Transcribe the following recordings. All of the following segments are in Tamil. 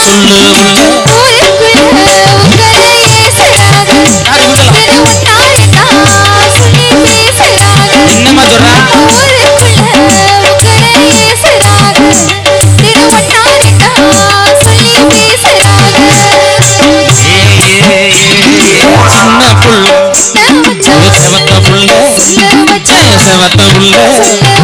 சொல்லு உள்ள ஊருக்குள்ள உங்களை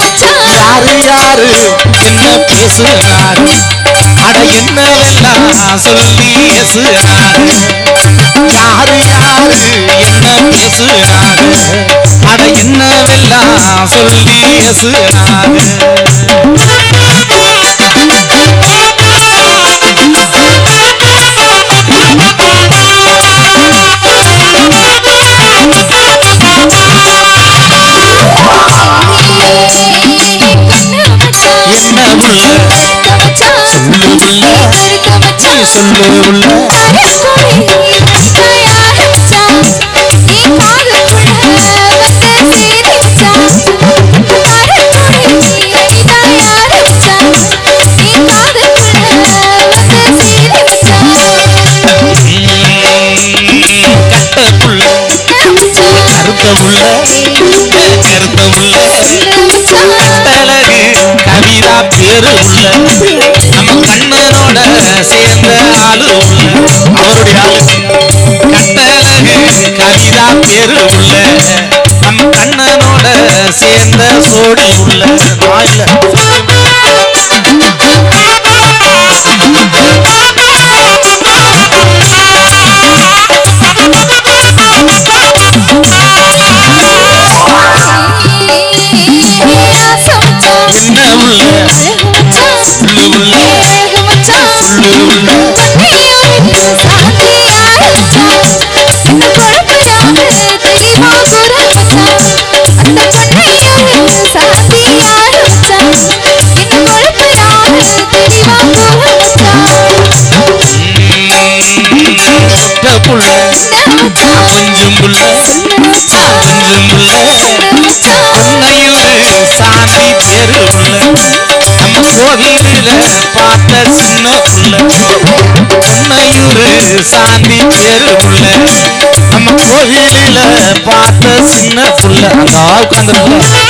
ஏசுறாங்க யாரு? சின்ன பேசுறாரு? அட என்னவெல்லாம் சொல்லி பேசுறாரு யாரு யாரு என்ன பேசுறாரு அட என்னவெல்லாம் சொல்லி பேசுறாரு புள்ள சொல்லு புள்ள கட்ட கருத்த புள்ள கருத்த புள்ள கட்டழகு கவிதா பேரு உள்ள ரசித்த சேர்ந்த ஆளு அவருடைய ஆளு கட்டழகு கவிதா பேரு உள்ள நம்ம கண்ணனோட சேர்ந்த சோடி உள்ள வாயில கொஞ்சம் புள்ள கொஞ்சம் புள்ள அன்னையூரு சாந்தி தெரு நம்ம கோவிலில பார்த்த சின்ன புள்ள அன்னையூரு சாந்தி தெரு நம்ம கோவிலில பார்த்த சின்ன புள்ள நல்லா உட்காந்துருக்கோம்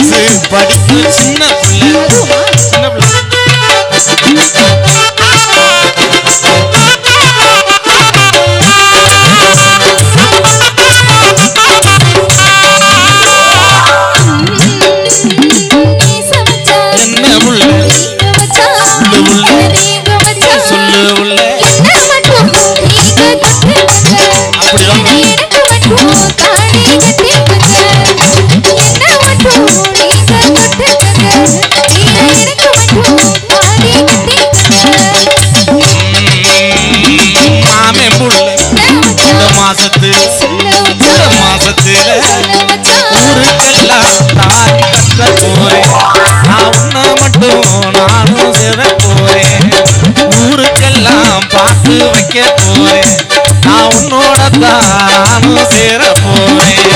கிளாஸ் படிப்பு சின்ன பிள்ளை மாசத்து இந்த மாசத்துல ஊருக்கெல்லாம் தாலி கட்ட போறேன் நான் உன்னை மட்டும் நானும் சேர போறேன் ஊருக்கெல்லாம் பார்த்து வைக்க போறேன் நான் உன்னோட சேர போறேன்